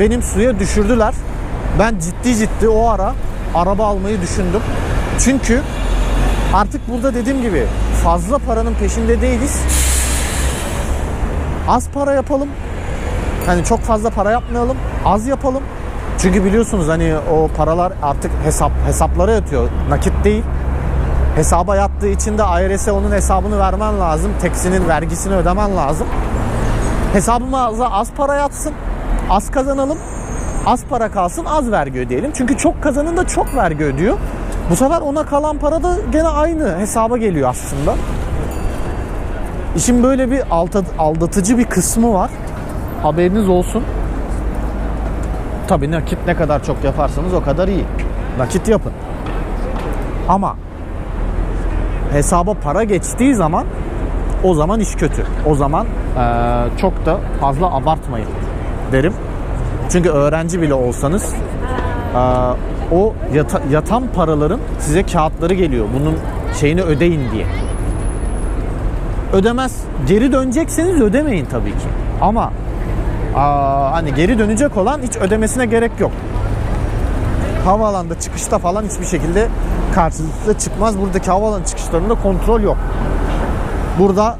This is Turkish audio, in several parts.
benim suya düşürdüler. Ben ciddi ciddi o ara araba almayı düşündüm. Çünkü artık burada dediğim gibi fazla paranın peşinde değiliz. Az para yapalım. Hani çok fazla para yapmayalım. Az yapalım. Çünkü biliyorsunuz hani o paralar artık hesap hesaplara yatıyor. Nakit değil. Hesaba yattığı için de IRS'e onun hesabını vermen lazım. Teksinin vergisini ödemen lazım. Hesabımıza az para yatsın. Az kazanalım. Az para kalsın az vergi ödeyelim. Çünkü çok kazanın da çok vergi ödüyor. Bu sefer ona kalan para da gene aynı hesaba geliyor aslında. İşin böyle bir aldatıcı bir kısmı var. Haberiniz olsun. Tabii nakit ne kadar çok yaparsanız o kadar iyi. Nakit yapın. Ama hesaba para geçtiği zaman o zaman iş kötü. O zaman eee, çok da fazla abartmayın derim. Çünkü öğrenci bile olsanız o yata- yatan paraların size kağıtları geliyor. Bunun şeyini ödeyin diye. Ödemez. Geri dönecekseniz ödemeyin tabii ki. Ama aa, hani geri dönecek olan hiç ödemesine gerek yok. Havaalanında çıkışta falan hiçbir şekilde karşılıklı çıkmaz. Buradaki havaalanı çıkışlarında kontrol yok. Burada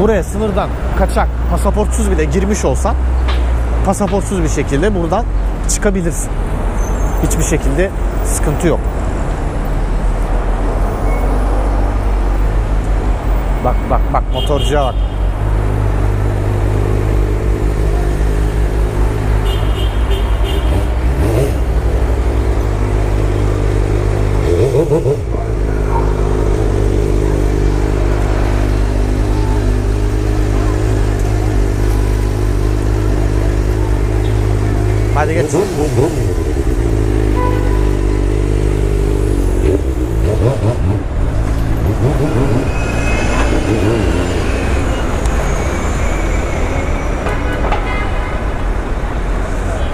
buraya sınırdan kaçak pasaportsuz bile girmiş olsan pasaportsuz bir şekilde buradan çıkabilirsin. Hiçbir şekilde sıkıntı yok. Bak bak bak motorcuya bak. Hadi geç.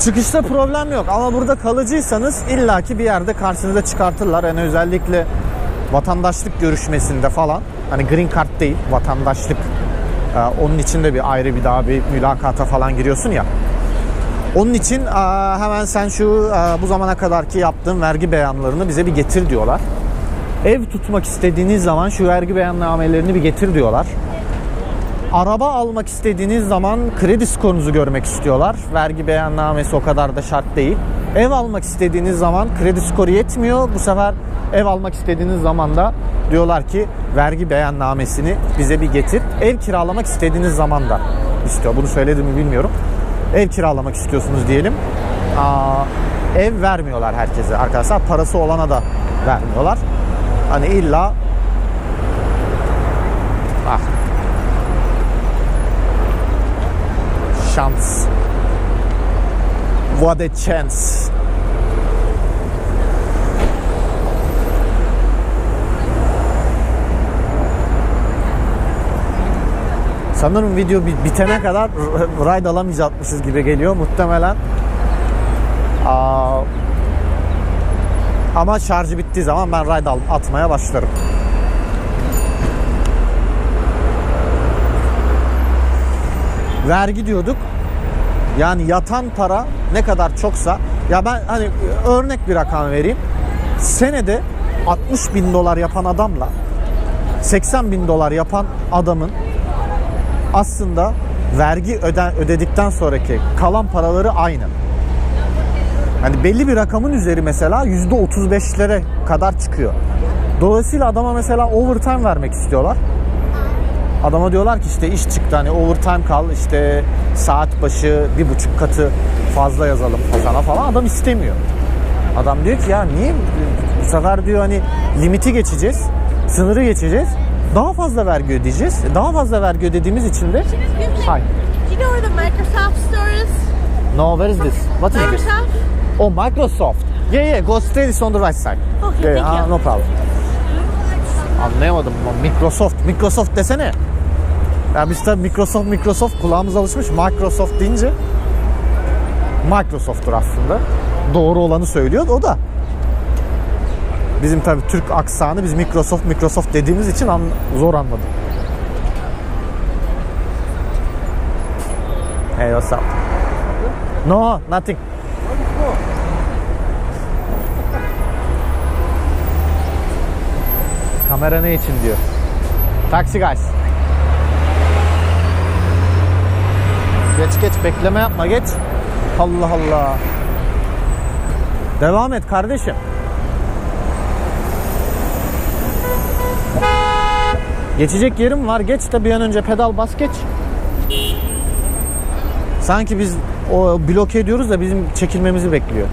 Çıkışta problem yok ama burada kalıcıysanız illaki bir yerde karşınıza çıkartırlar. Yani özellikle vatandaşlık görüşmesinde falan hani green card değil vatandaşlık Ee, onun için de bir ayrı bir daha bir mülakata falan giriyorsun ya. Onun için hemen sen şu bu zamana kadarki yaptığın vergi beyanlarını bize bir getir diyorlar. Ev tutmak istediğiniz zaman şu vergi beyannamelerini bir getir diyorlar. Araba almak istediğiniz zaman kredi skorunuzu görmek istiyorlar. Vergi beyannamesi o kadar da şart değil. Ev almak istediğiniz zaman kredi skoru yetmiyor. Bu sefer ev almak istediğiniz zaman da diyorlar ki vergi beyannamesini bize bir getir. Ev kiralamak istediğiniz zaman da istiyor. Bunu söyledim mi bilmiyorum. Ev kiralamak istiyorsunuz diyelim. Aa, ev vermiyorlar herkese arkadaşlar. Parası olana da vermiyorlar. Hani illa ah, şans. What a chance. Sanırım video bi- bitene kadar ride alamayacakmışız gibi geliyor muhtemelen. Aa, ama şarjı bittiği zaman ben ride atmaya başlarım. vergi diyorduk. Yani yatan para ne kadar çoksa ya ben hani örnek bir rakam vereyim. Senede 60 bin dolar yapan adamla 80 bin dolar yapan adamın aslında vergi öden, ödedikten sonraki kalan paraları aynı. Hani belli bir rakamın üzeri mesela %35'lere kadar çıkıyor. Dolayısıyla adama mesela overtime vermek istiyorlar. Adama diyorlar ki işte iş çıktı hani overtime kal işte saat başı bir buçuk katı fazla yazalım sana falan adam istemiyor. Adam diyor ki ya niye bu sefer diyor hani limiti geçeceğiz sınırı geçeceğiz daha fazla vergi ödeyeceğiz. Daha fazla vergi ödediğimiz için de. Hi. Do you know where the Microsoft store is? No where is this? What is this? Microsoft? Oh Microsoft. Yeah yeah go straight is on the right side. Okay, Yeah, thank ah, you. no problem. Anlayamadım ama Microsoft. Microsoft desene. Ya biz tabii Microsoft Microsoft kulağımız alışmış. Microsoft deyince Microsoft'tur aslında. Doğru olanı söylüyor o da. Bizim tabii Türk aksanı biz Microsoft Microsoft dediğimiz için an- zor anladım. Hey what's up? No, nothing. Kamera ne için diyor. Taxi guys. Geç geç bekleme yapma geç. Allah Allah. Devam et kardeşim. Geçecek yerim var. Geç de bir an önce pedal bas geç. Sanki biz o bloke ediyoruz da bizim çekilmemizi bekliyor.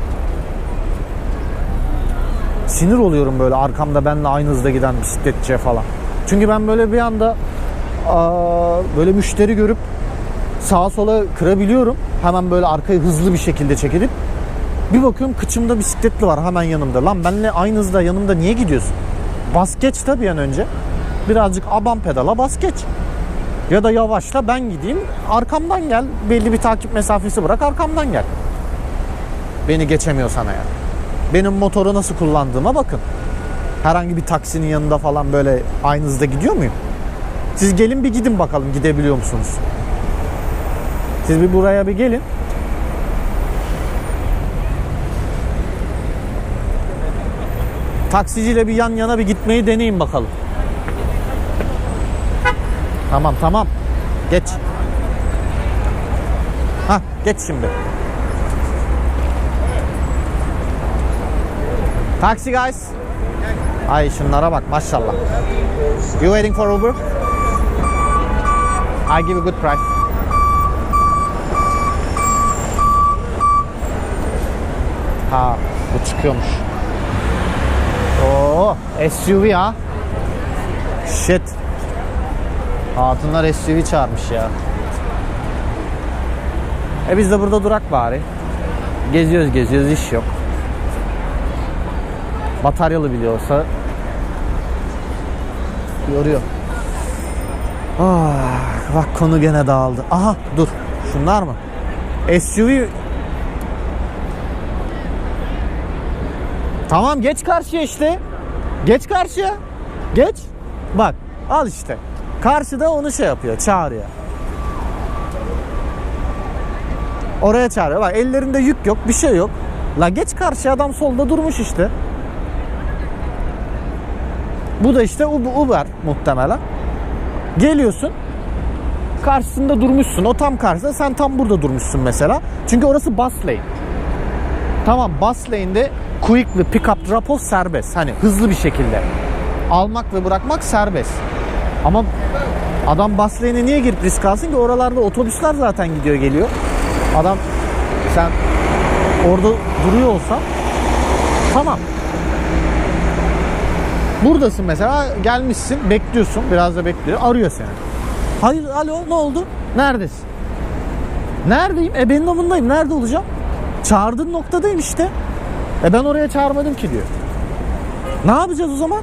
Sinir oluyorum böyle arkamda benimle aynı hızda giden bisikletçiye falan. Çünkü ben böyle bir anda böyle müşteri görüp sağa sola kırabiliyorum. Hemen böyle arkayı hızlı bir şekilde çekilip bir bakıyorum kıçımda bisikletli var hemen yanımda. Lan benimle aynı hızda yanımda niye gidiyorsun? Bas geç tabii an önce. Birazcık aban pedala bas geç. Ya da yavaşla ben gideyim arkamdan gel. Belli bir takip mesafesi bırak arkamdan gel. Beni geçemiyorsan eğer. Benim motoru nasıl kullandığıma bakın. Herhangi bir taksinin yanında falan böyle aynı hızda gidiyor muyum? Siz gelin bir gidin bakalım gidebiliyor musunuz? Siz bir buraya bir gelin. Taksiciyle bir yan yana bir gitmeyi deneyin bakalım. Tamam tamam. Geç. Ha geç şimdi. Taxi guys. Ay şunlara bak maşallah. You waiting for Uber? I give a good price. Ha bu çıkıyormuş. Oo SUV ha. Shit. Hatunlar SUV çağırmış ya. E biz de burada durak bari. Geziyoruz geziyoruz iş yok. Bataryalı biliyorsa yoruyor. Ah, bak konu gene dağıldı. Aha dur. Şunlar mı? SUV Tamam geç karşıya işte. Geç karşıya. Geç. Bak al işte. Karşıda onu şey yapıyor, çağırıyor. Oraya çağırıyor. Bak ellerinde yük yok, bir şey yok. La geç karşıya adam solda durmuş işte. Bu da işte Ub- Uber muhtemelen. Geliyorsun. Karşısında durmuşsun. O tam karşısında. Sen tam burada durmuşsun mesela. Çünkü orası bus lane. Tamam bus lane'de quick ve pick up drop off serbest. Hani hızlı bir şekilde. Almak ve bırakmak serbest. Ama adam lane'e niye girip risk alsın ki? Oralarda otobüsler zaten gidiyor geliyor. Adam sen orada duruyor olsan tamam. Buradasın mesela gelmişsin bekliyorsun biraz da bekliyor arıyor seni. Hayır alo ne oldu? Neredesin? Neredeyim? E benim amındayım. Nerede olacağım? Çağırdığın noktadayım işte. E ben oraya çağırmadım ki diyor. Ne yapacağız o zaman?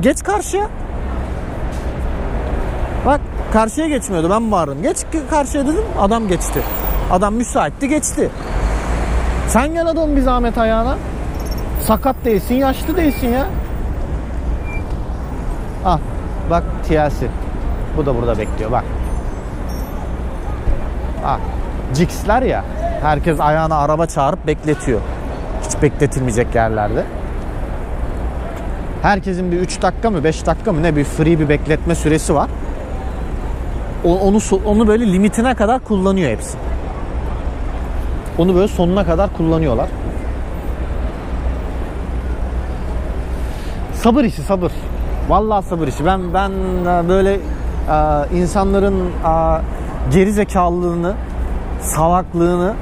Geç karşıya. Bak karşıya geçmiyordu ben bağırdım. Geç karşıya dedim adam geçti. Adam müsaitti geçti. Sen gel adamın bir zahmet ayağına. Sakat değilsin, yaşlı değilsin ya. Ah bak TLC. Bu da burada bekliyor bak. Ah Cix'ler ya. Herkes ayağına araba çağırıp bekletiyor. Hiç bekletilmeyecek yerlerde. Herkesin bir 3 dakika mı 5 dakika mı ne bir free bir bekletme süresi var. Onu onu böyle limitine kadar kullanıyor hepsi. Onu böyle sonuna kadar kullanıyorlar. Sabır işi sabır. Vallahi sabır işi. Ben ben e, böyle e, insanların e, geri zekalılığını, salaklığını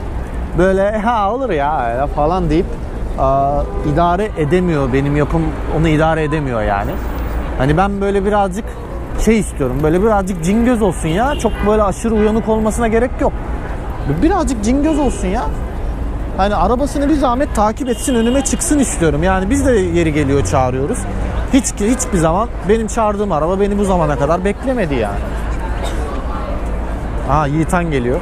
böyle ha olur ya falan deyip idare edemiyor. Benim yapım onu idare edemiyor yani. Hani ben böyle birazcık şey istiyorum. Böyle birazcık cingöz olsun ya. Çok böyle aşırı uyanık olmasına gerek yok. Birazcık cingöz olsun ya. Hani arabasını bir zahmet takip etsin önüme çıksın istiyorum. Yani biz de yeri geliyor çağırıyoruz. Hiç hiçbir zaman benim çağırdığım araba beni bu zamana kadar beklemedi yani. Aa Yiğitan geliyor.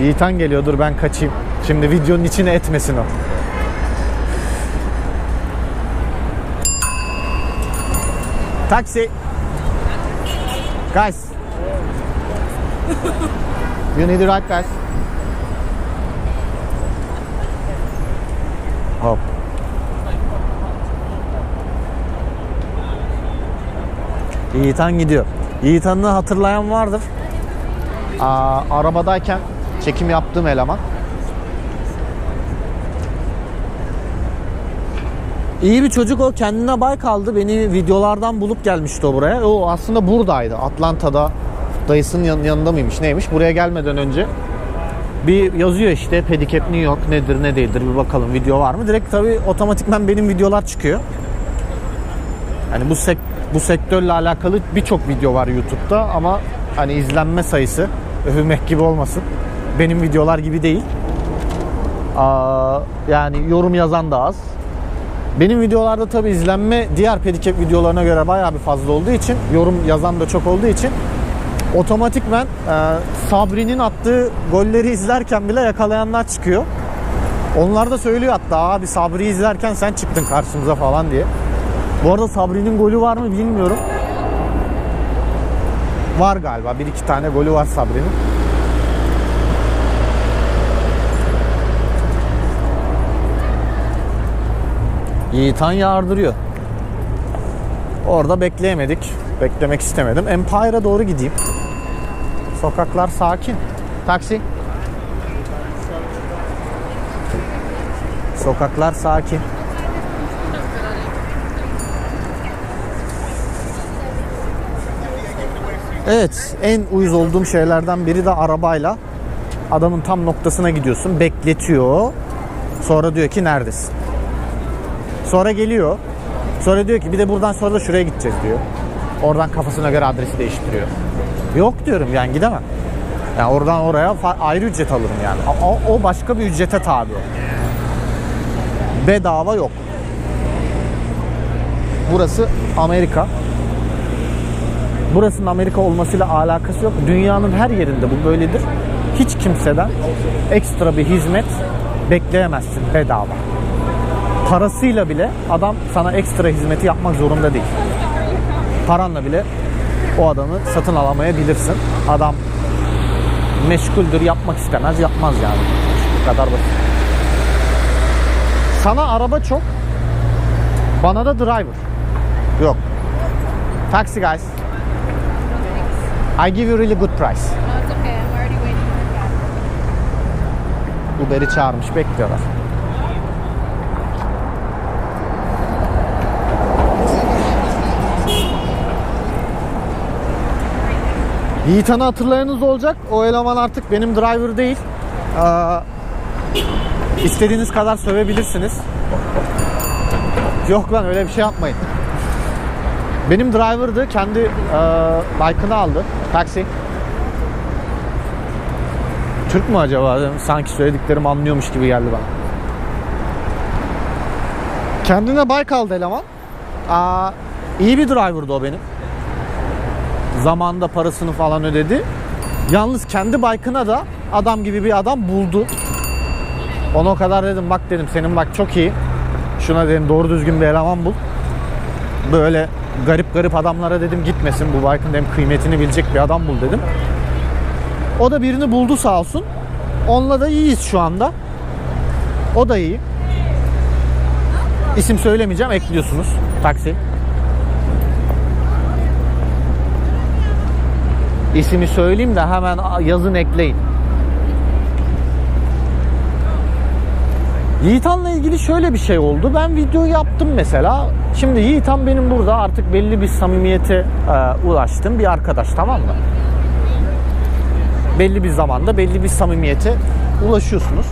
Yiğitan geliyor dur ben kaçayım. Şimdi videonun içine etmesin o. Taxi. Guys. You need the right guys. Hop. Yiğitan gidiyor. Yiğitan'ı hatırlayan vardır. Aa, arabadayken çekim yaptığım eleman. İyi bir çocuk o kendine bay kaldı. Beni videolardan bulup gelmişti o buraya. O aslında buradaydı. Atlanta'da dayısının yan- yanında mıymış neymiş. Buraya gelmeden önce bir yazıyor işte pedicab New York nedir ne değildir bir bakalım video var mı. Direkt tabii otomatikman benim videolar çıkıyor. Hani bu sek bu sektörle alakalı birçok video var YouTube'da ama hani izlenme sayısı övünmek gibi olmasın. Benim videolar gibi değil. Aa, yani yorum yazan da az. Benim videolarda tabi izlenme diğer pedicab videolarına göre bayağı bir fazla olduğu için yorum yazan da çok olduğu için otomatikmen e, Sabri'nin attığı golleri izlerken bile yakalayanlar çıkıyor. Onlar da söylüyor hatta abi Sabri'yi izlerken sen çıktın karşımıza falan diye. Bu arada Sabri'nin golü var mı bilmiyorum. Var galiba. Bir iki tane golü var Sabri'nin. Yiğitan yardırıyor. Orada bekleyemedik. Beklemek istemedim. Empire'a doğru gideyim. Sokaklar sakin. Taksi. Sokaklar sakin. Evet, en uyuz olduğum şeylerden biri de arabayla adamın tam noktasına gidiyorsun, bekletiyor. Sonra diyor ki neredesin? Sonra geliyor. Sonra diyor ki bir de buradan sonra da şuraya gideceğiz diyor. Oradan kafasına göre adresi değiştiriyor. Yok diyorum yani gidemem. Yani oradan oraya ayrı ücret alırım yani. O, o başka bir ücrete tabi. Bedava yok. Burası Amerika. Burasının Amerika olmasıyla alakası yok. Dünyanın her yerinde bu böyledir. Hiç kimseden ekstra bir hizmet bekleyemezsin bedava parasıyla bile adam sana ekstra hizmeti yapmak zorunda değil. Paranla bile o adamı satın alamayabilirsin. Adam meşguldür, yapmak istemez, yapmaz yani. Bu kadar basit. Sana araba çok, bana da driver. Yok. Taxi guys. I give you really good price. Uber'i çağırmış, bekliyorlar. Yiğitan'ı hatırlayanınız olacak. O eleman artık benim driver değil. Aa, istediğiniz kadar sövebilirsiniz. Yok lan öyle bir şey yapmayın. Benim driver'dı. Kendi e, bike'ını aldı. Taksi. Türk mü acaba? Sanki söylediklerimi anlıyormuş gibi geldi bana. Kendine bike aldı eleman. Aa, iyi bir driver'dı o benim. Zamanında parasını falan ödedi. Yalnız kendi bike'ına da adam gibi bir adam buldu. Ona o kadar dedim bak dedim senin bak çok iyi. Şuna dedim doğru düzgün bir eleman bul. Böyle garip garip adamlara dedim gitmesin bu bike'ın dedim kıymetini bilecek bir adam bul dedim. O da birini buldu sağ olsun. Onunla da iyiyiz şu anda. O da iyi. İsim söylemeyeceğim ekliyorsunuz. Taksi. İsmi söyleyeyim de hemen yazın ekleyin. Yiğitan'la ilgili şöyle bir şey oldu. Ben video yaptım mesela. Şimdi Yiğitan benim burada artık belli bir samimiyete e, ulaştım bir arkadaş tamam mı? belli bir zamanda belli bir samimiyete ulaşıyorsunuz.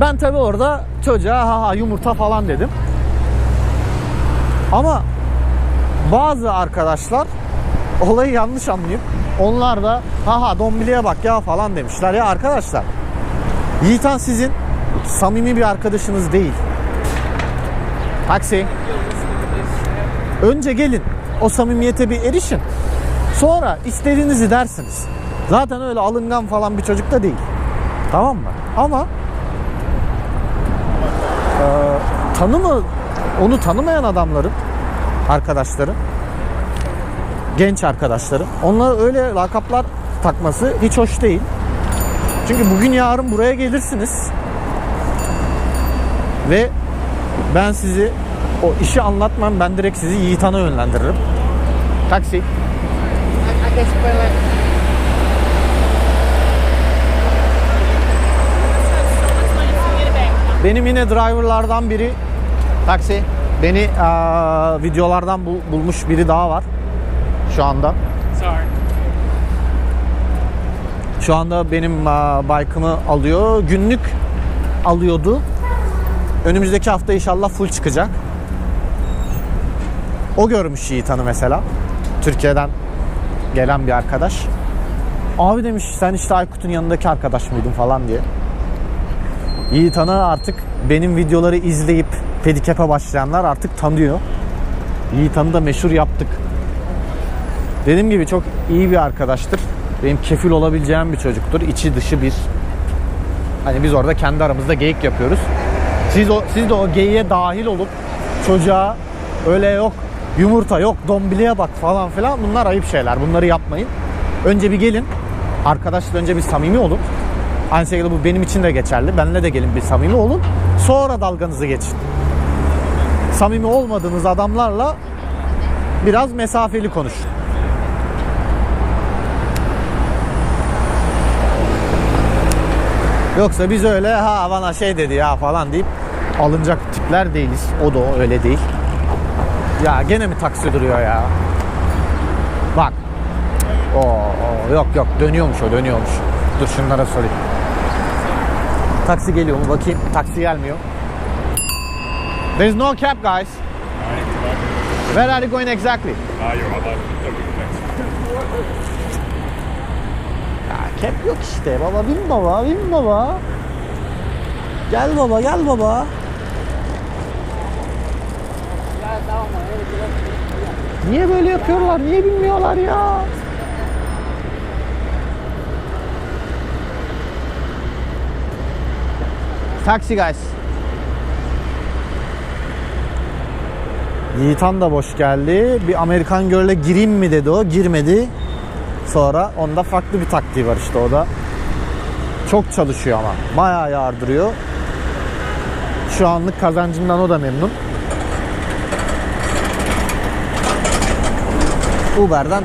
Ben tabi orada çocuğa ha ha yumurta falan dedim. Ama bazı arkadaşlar olayı yanlış anlayıp onlar da ha ha dombiliye bak ya falan demişler. Ya arkadaşlar Yiğitan sizin samimi bir arkadaşınız değil. Taksi. Önce gelin o samimiyete bir erişin. Sonra istediğinizi dersiniz. Zaten öyle alıngan falan bir çocuk da değil. Tamam mı? Ama e, tanımı onu tanımayan adamların arkadaşları genç arkadaşları onlara öyle lakaplar takması hiç hoş değil. Çünkü bugün yarın buraya gelirsiniz. Ve ben sizi o işi anlatmam ben direkt sizi Yiğitan'a yönlendiririm. Taksi. Benim yine driverlardan biri taksi. Beni eee, videolardan bul- bulmuş biri daha var şu anda. Şu anda benim bike'ımı alıyor. Günlük alıyordu. Önümüzdeki hafta inşallah full çıkacak. O görmüş Yiğitan'ı mesela. Türkiye'den gelen bir arkadaş. Abi demiş sen işte Aykut'un yanındaki arkadaş mıydın falan diye. Yiğitan'ı artık benim videoları izleyip pedikap'a başlayanlar artık tanıyor. Yiğitan'ı da meşhur yaptık. Dediğim gibi çok iyi bir arkadaştır. Benim kefil olabileceğim bir çocuktur. İçi dışı bir. Hani biz orada kendi aramızda geyik yapıyoruz. Siz o siz de o geyiğe dahil olup çocuğa öyle yok yumurta yok dombiliye bak falan filan bunlar ayıp şeyler. Bunları yapmayın. Önce bir gelin. Arkadaşlar önce bir samimi olun. Aynı şekilde bu benim için de geçerli. Benle de gelin bir samimi olun. Sonra dalganızı geçin. Samimi olmadığınız adamlarla biraz mesafeli konuşun. Yoksa biz öyle ha bana şey dedi ya falan deyip alınacak tipler değiliz. O da o, öyle değil. Ya gene mi taksi duruyor ya? Bak. Oo, yok yok dönüyormuş o dönüyormuş. Dur şunlara sorayım. Taksi geliyor mu bakayım. Taksi gelmiyor. There's no cab guys. Where are you going exactly? Ah, you're about Ya cap yok işte baba bin baba bin baba. Gel baba gel baba. Niye böyle yapıyorlar? Niye bilmiyorlar ya? Taxi guys. Yiğitan da boş geldi. Bir Amerikan Girl'e gireyim mi dedi o. Girmedi. Sonra onda farklı bir taktiği var işte o da. Çok çalışıyor ama. Bayağı yardırıyor. Şu anlık kazancından o da memnun. Uber'den